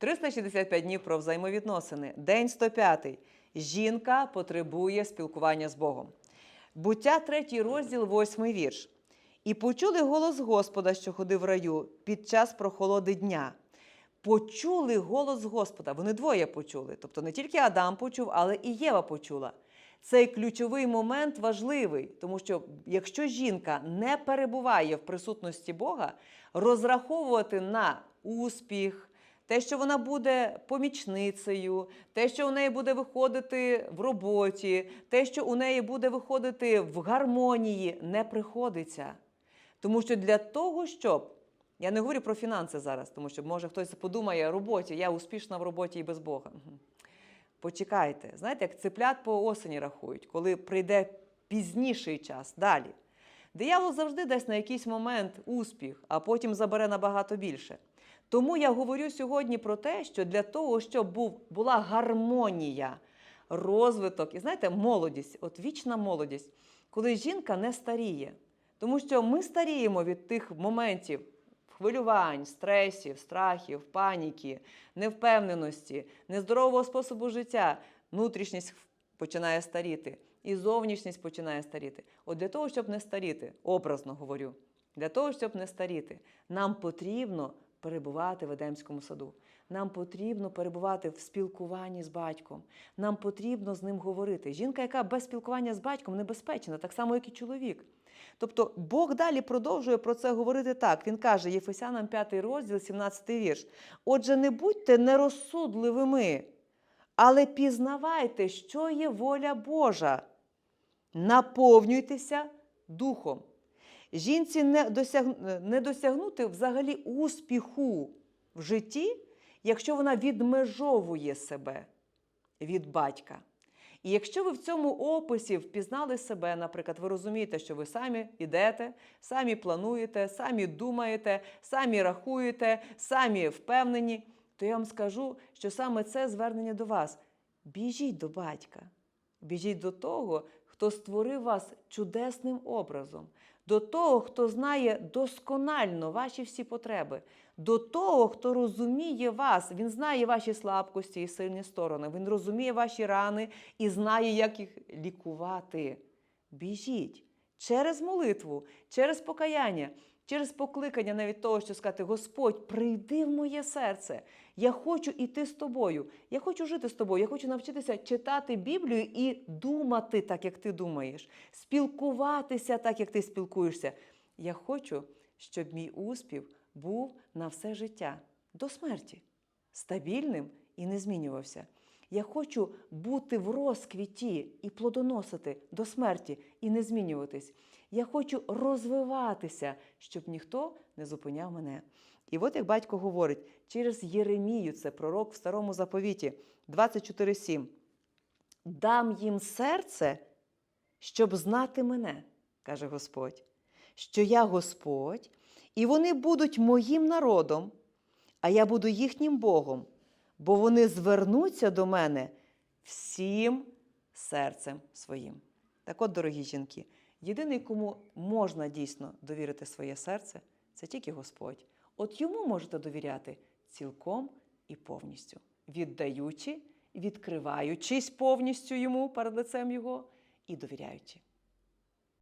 365 днів про взаємовідносини. День 105. Жінка потребує спілкування з Богом. Буття, 3 розділ, 8 вірш. І почули голос Господа, що ходив в раю під час прохолоди дня. Почули голос Господа. Вони двоє почули. Тобто не тільки Адам почув, але і Єва почула. Цей ключовий момент важливий, тому що якщо жінка не перебуває в присутності Бога, розраховувати на успіх, те, що вона буде помічницею, те, що у неї буде виходити в роботі, те, що у неї буде виходити в гармонії, не приходиться. Тому що для того, щоб я не говорю про фінанси зараз, тому що може хтось подумає роботі, я успішна в роботі і без Бога. Почекайте, знаєте, як цеплят по осені рахують, коли прийде пізніший час далі. Диявол завжди дасть на якийсь момент успіх, а потім забере набагато більше. Тому я говорю сьогодні про те, що для того, щоб був, була гармонія, розвиток і знаєте, молодість, от вічна молодість, коли жінка не старіє. Тому що ми старіємо від тих моментів хвилювань, стресів, страхів, паніки, невпевненості, нездорового способу життя. Внутрішність починає старіти, і зовнішність починає старіти. От для того, щоб не старіти, образно говорю, для того, щоб не старіти, нам потрібно перебувати в Едемському саду. Нам потрібно перебувати в спілкуванні з батьком. Нам потрібно з ним говорити. Жінка, яка без спілкування з батьком, небезпечна, так само, як і чоловік. Тобто Бог далі продовжує про це говорити так. Він каже, Єфесянам 5 розділ, 17 вірш. Отже, не будьте нерозсудливими, але пізнавайте, що є воля Божа. Наповнюйтеся духом. Жінці не, досяг... не досягнути взагалі успіху в житті, якщо вона відмежовує себе від батька. І якщо ви в цьому описі впізнали себе, наприклад, ви розумієте, що ви самі йдете, самі плануєте, самі думаєте, самі рахуєте, самі впевнені, то я вам скажу, що саме це звернення до вас. Біжіть до батька, біжіть до того, хто створив вас чудесним образом, до того, хто знає досконально ваші всі потреби, до того, хто розуміє вас, він знає ваші слабкості і сильні сторони, він розуміє ваші рани і знає, як їх лікувати. Біжіть через молитву, через покаяння, через покликання навіть того, що сказати: Господь, прийди в моє серце. Я хочу іти з тобою. Я хочу жити з тобою. Я хочу навчитися читати Біблію і думати так, як ти думаєш, спілкуватися так, як ти спілкуєшся. Я хочу, щоб мій успіх був на все життя до смерті, стабільним і не змінювався. Я хочу бути в розквіті і плодоносити до смерті і не змінюватись. Я хочу розвиватися, щоб ніхто не зупиняв мене. І от як батько говорить, через Єремію, це пророк в старому заповіті, 24.7. Дам їм серце, щоб знати мене, каже Господь, що я Господь, і вони будуть моїм народом, а я буду їхнім Богом, бо вони звернуться до мене всім серцем своїм. Так от, дорогі жінки, єдиний, кому можна дійсно довірити своє серце, це тільки Господь. От йому можете довіряти цілком і повністю, віддаючи, відкриваючись повністю йому перед лицем Його і довіряючи.